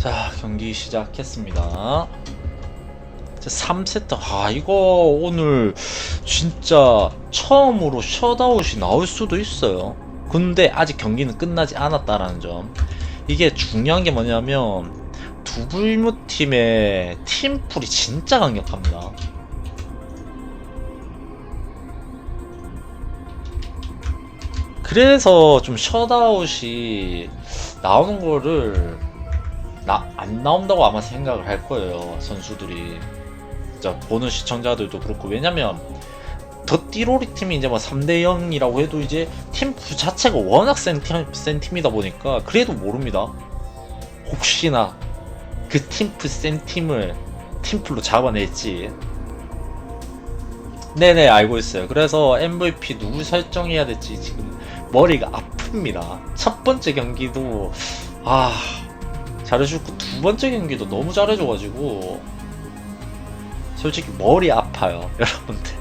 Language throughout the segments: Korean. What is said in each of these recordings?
자 경기 시작했습니다. 3세트 아 이거 오늘 진짜 처음으로 셧아웃이 나올 수도 있어요. 근데 아직 경기는 끝나지 않았다라는 점. 이게 중요한 게 뭐냐면 두불무 팀의 팀풀이 진짜 강력합니다. 그래서 좀 셧아웃이 나오는 거를 나, 안 나온다고 아마 생각을 할 거예요 선수들이. 자 보는 시청자들도 그렇고. 왜냐면 더 띠로리 팀이 이제 뭐 3대 0이라고 해도 이제 팀 자체가 워낙 센, 팀, 센 팀이다 보니까 그래도 모릅니다. 혹시나 그 팀프 센 팀을 팀플로 잡아낼지. 네네 알고 있어요. 그래서 MVP 누구 설정해야 될지 지금 머리가 아픕니다. 첫 번째 경기도 아 잘해줬고 두 번째 경기도 너무 잘해줘가지고 솔직히 머리 아파요 여러분들.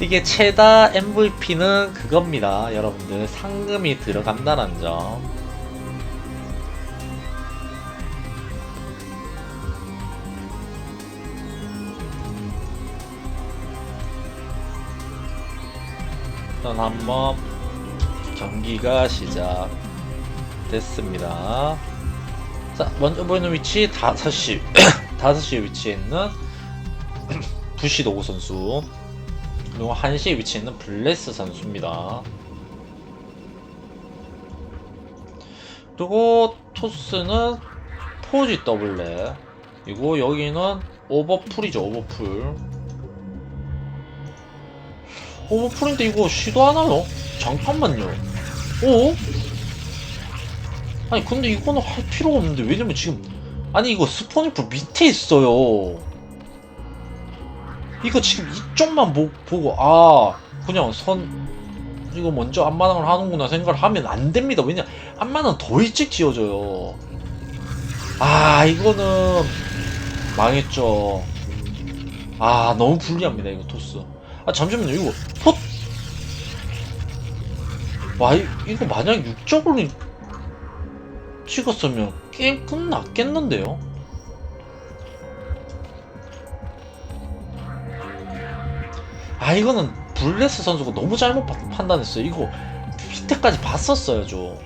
이게 최다 MVP는 그겁니다 여러분들. 상금이 들어간다는 점. 일단 한번 경기가 시작됐습니다 자, 먼저 보이는 위치 5시 5시에 위치해 있는 부시 도구 선수 그리고 1시에 위치해 있는 블레스 선수입니다. 그리고 토스는 포지 더블렛 그리고 여기는 오버풀이죠 오버풀 오버풀인데 이거 시도 하나요? 잠깐만요 오? 아니 근데 이거는 할 필요가 없는데 왜냐면 지금 아니 이거 스포니프 밑에 있어요. 이거 지금 이쪽만 보, 보고 아 그냥 선 이거 먼저 앞마당을 하는구나 생각을 하면 안 됩니다. 왜냐 앞마당 더 일찍 지어져요. 아 이거는 망했죠. 아 너무 불리합니다 이거 토스. 아 잠시만요. 이거 포... 와 이, 이거 만약 6적으로 찍었으면 게임 끝났겠는데요? 아 이거는 블레스 선수가 너무 잘못 파- 판단했어요. 이거 밑에까지 봤었어야죠.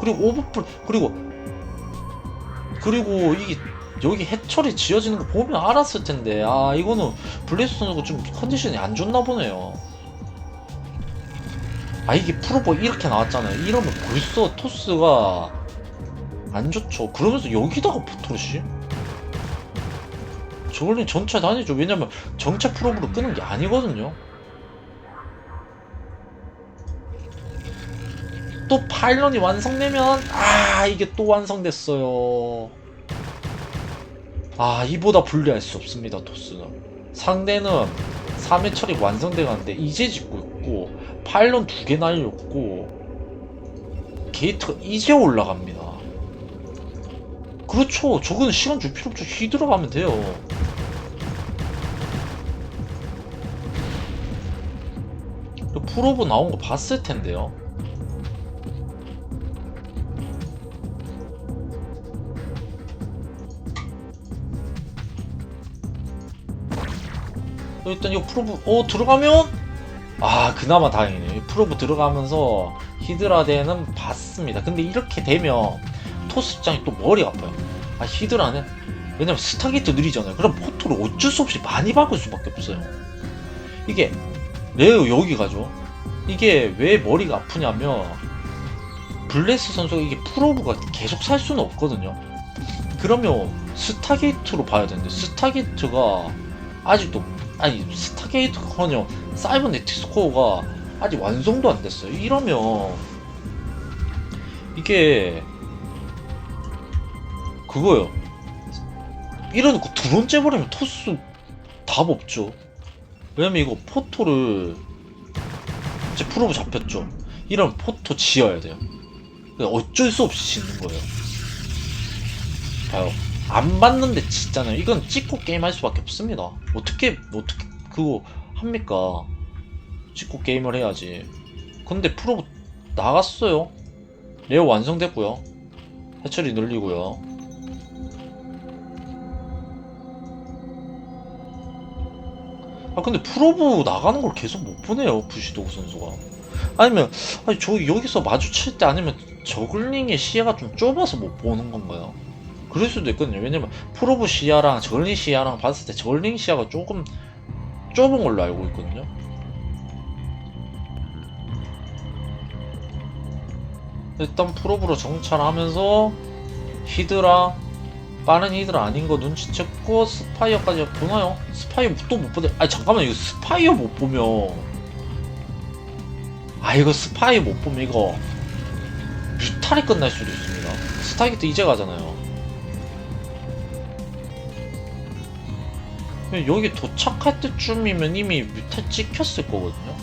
그리고 오버풀 그리고 그리고 이게 여기 해철이 지어지는 거 보면 알았을 텐데 아 이거는 블레스 선수가 좀 컨디션이 안 좋나 보네요. 아 이게 프로보 이렇게 나왔잖아요. 이러면 벌써 토스가 안 좋죠. 그러면서 여기다가 포토시? 저걸린 전체 다니죠. 왜냐면 정체 프로브로 끄는 게 아니거든요. 또 파일런이 완성되면 아 이게 또 완성됐어요. 아 이보다 불리할 수 없습니다 토스는. 상대는 3회 처리 완성돼 가는데 이제 짓고 있고 파일런 두 개 날렸고 게이트가 이제 올라갑니다. 그렇죠. 저거는 시간 줄 필요 없죠. 휘 들어 가면 돼요. 그 프로브 나온 거 봤을 텐데요. 일단 이거 프로브 어 들어가면 아 그나마 다행이네요. 프로브 들어가면서 히드라데는 봤습니다. 근데 이렇게 되면 토스 입장이 또 머리 아파요. 아 히드라는 왜냐면 스타게이트 느리잖아요. 그럼 포토를 어쩔 수 없이 많이 박을 수밖에 없어요. 이게 레오 여기 가죠. 이게 왜 머리가 아프냐면 블레스 선수가 이게 프로브가 계속 살 수는 없거든요. 그러면 스타게이트로 봐야 되는데 스타게이트가 아직도 아니 스타게이트커녕 사이버네틱 스 코어가 아직 완성도 안 됐어요. 이러면 이게 그거요. 이러놓고 드론 째버리면 토스 답 없죠. 왜냐면 이거 포토를 이제 프로브 잡혔죠. 이러면 포토 지어야 돼요. 어쩔 수 없이 짓는 거예요. 봐요. 안 봤는데 짓잖아요. 이건 찍고 게임할 수밖에 없습니다. 어떻게 어떻게 그거 합니까? 찍고 게임을 해야지. 근데 프로브 나갔어요. 레오 완성됐고요. 해처리 늘리고요. 아 근데 프로브 나가는 걸 계속 못 보네요 부시도 선수가. 아니면 아니 저 여기서 마주칠 때 아니면 저글링의 시야가 좀 좁아서 못 보는 건가요? 그럴 수도 있거든요. 왜냐면 프로브 시야랑 저글링 시야랑 봤을 때 저글링 시야가 조금 좁은 걸로 알고 있거든요. 일단 프로브로 정찰하면서 히드라 빠른 히드라 아닌 거 눈치챘고 스파이어까지 보나요? 스파이어 또 못 보네 아니 잠깐만 이거 스파이어 못 보면. 아 이거 스파이 못 보면 이거 뮤탈이 끝날 수도 있습니다. 스타기트 이제 가잖아요. 여기 도착할 때쯤이면 이미 뮤탈 찍혔을 거거든요.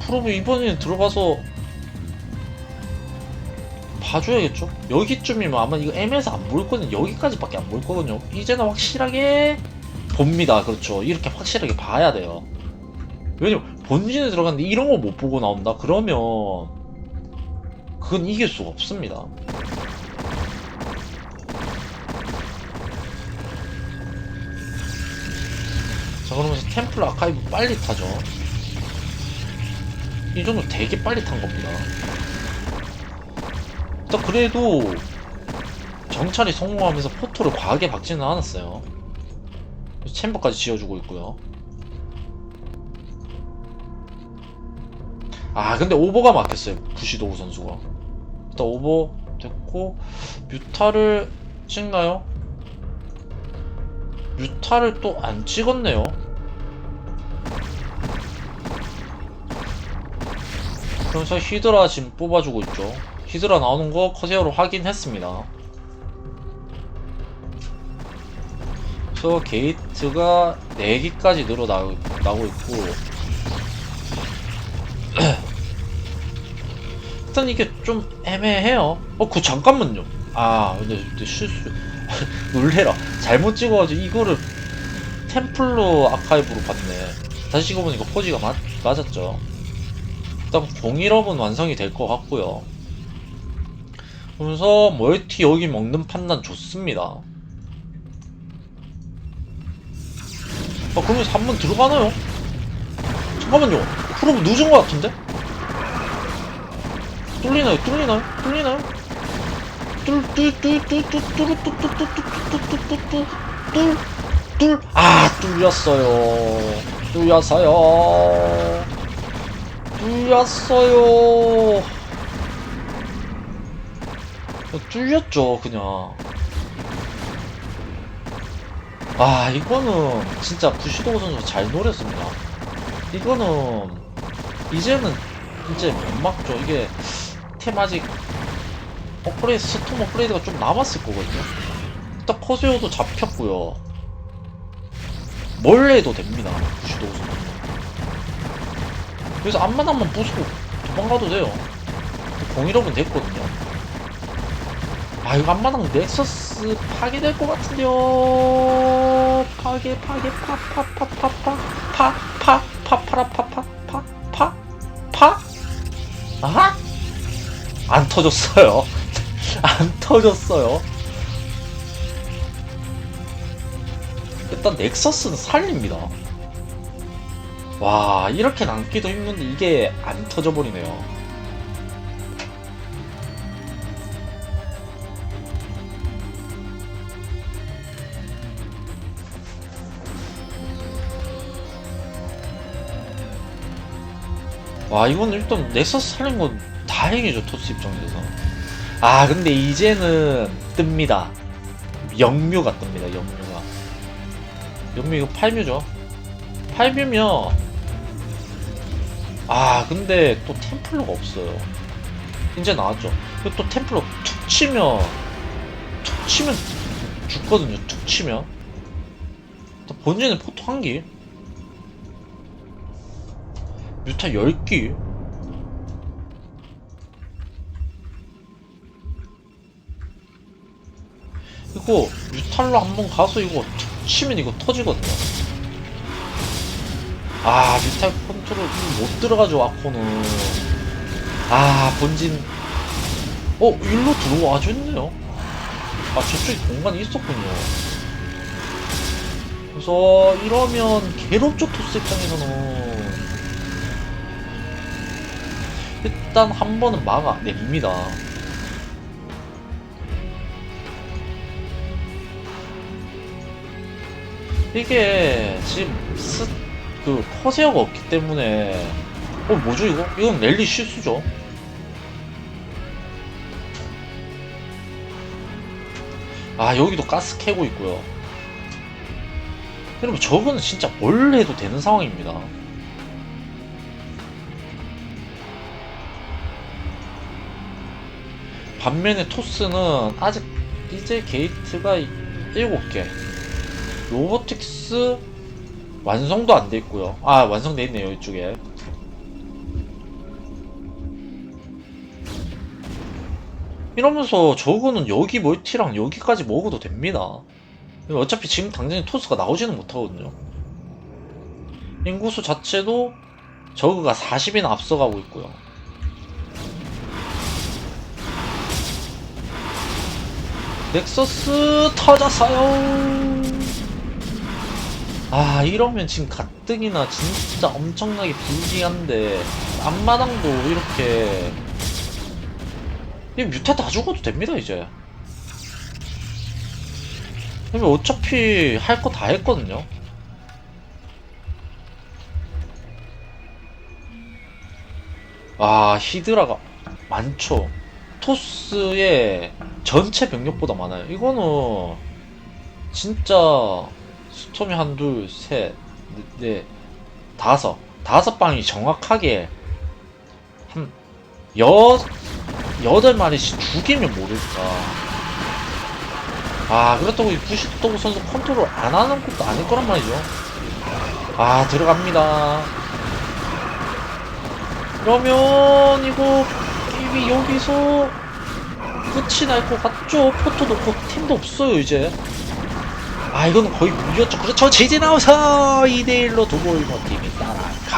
프로브 이번에 들어가서 봐줘야겠죠? 여기쯤이면 아마 이거 M에서 안 보일 거든요. 여기까지밖에 안 보일 거거든요. 이제는 확실하게 봅니다. 그렇죠. 이렇게 확실하게 봐야 돼요. 왜냐면 본진에 들어갔는데 이런 거 못 보고 나온다? 그러면 그건 이길 수가 없습니다. 자 그러면서 템플 아카이브 빨리 타죠. 이 정도 되게 빨리 탄 겁니다. 일단 그래도 정찰이 성공하면서 포토를 과하게 박지는 않았어요. 챔버까지 지어주고 있고요. 아 근데 오버가 막혔어요. 부시도우 선수가. 일단 오버 됐고 뮤타를 찍나요? 뮤타를 또 안 찍었네요. 그러면서 히드라 지금 뽑아주고 있죠. 히드라 나오는 거 커세어로 확인했습니다. 그래서 게이트가 4개까지 늘어나고 있고 일단 이게 좀 애매해요. 어, 그 잠깐만요. 아, 근데, 근데 실수. 놀래라. 잘못 찍어가지고 이거를 템플로 아카이브로 봤네. 다시 찍어보니까 포지가 맞, 맞았죠. 일단 공일업은 완성이 될 것 같고요. 그러면서 멀티 여기 먹는 판단 좋습니다. 아 그러면서 한번 들어가나요? 잠깐만요. 프로브 늦은 것 같은데? 뚫리나요? 뚫리나요? 뚫리나요? 뚫렸어요. 뚫렸죠, 그냥. 아, 이거는 진짜 부시도 선수 잘 노렸습니다. 이거는 이제는 이제 못 막죠. 이게 템 아직 업그레이드, 스톰 업그레이드가 좀 남았을 거거든요. 일단 커세어도 잡혔고요. 뭘 해도 됩니다. 부시도 선수. 그래서 앞마당만 부수고 도망가도 돼요. 공일업은 됐거든요. 아 이거 앞마당 넥서스 파괴될 것 같은데요. 파괴 파괴 파 파 파 파 파 파 파 파파라 파파파파파 아? 안 터졌어요. 안 터졌어요. 일단 넥서스는 살립니다. 와 이렇게 남기도 힘든데 이게 안 터져버리네요. 와 이건 일단 넥서스 살린 건 다행이죠 토스 입장에서. 아 근데 이제는 뜹니다. 영묘가 뜹니다 영묘가. 영묘 이거 8묘죠? 8묘면 아 근데 또 템플러가 없어요. 이제 나왔죠? 또 템플러 툭 치면 툭 치면 죽거든요 툭 치면. 본진은 포토 한기 뮤타 10기 이거 뮤탈로 한번 가서 이거 툭 치면 이거 터지거든요. 아 뮤탈 컨트롤 못 들어가죠 아코는. 아 본진. 어 일로 들어와 줬네요. 아 저쪽에 공간이 있었군요. 그래서 이러면 괴롭죠 토스 입장에서는 일단 한 번은 막아. 내립니다. 이게 지금 스, 그 커세어가 없기 때문에 어 뭐죠 이거? 이건 랠리 실수죠. 아 여기도 가스 캐고 있고요. 여러분 저거는 진짜 뭘 해도 되는 상황입니다 반면에 토스는 아직 이제 게이트가 7개 로보틱스 완성도 안 돼 있고요 아 완성돼 있네요 이쪽에 이러면서 저거는 여기 멀티랑 여기까지 먹어도 됩니다. 어차피 지금 당장 토스가 나오지는 못하거든요. 인구수 자체도 저그가 40이나 앞서가고 있고요. 넥서스 터졌어요. 아 이러면 지금 가뜩이나 진짜 엄청나게 불리한데 앞마당도 이렇게. 이 뮤타 다 죽어도 됩니다 이제. 그러면 어차피 할 거 다 했거든요. 아 히드라가 많죠. 토스의 전체 병력보다 많아요 이거는 진짜 스톰이 한 둘 셋넷 다섯 다섯 방이 정확하게 한 여, 여덟 마리씩 죽이면 모를까. 아, 그렇다고 이 부시도구 선수 컨트롤 안 하는 것도 아닐 거란 말이죠. 아, 들어갑니다. 그러면, 이거, 게임이 여기서 끝이 날 것 같죠? 포토도 없고, 팀도 없어요, 이제. 아, 이거는 거의 무리였죠. 그렇죠. 제재 나와서 2대1로 두고 있는 팀이 따라.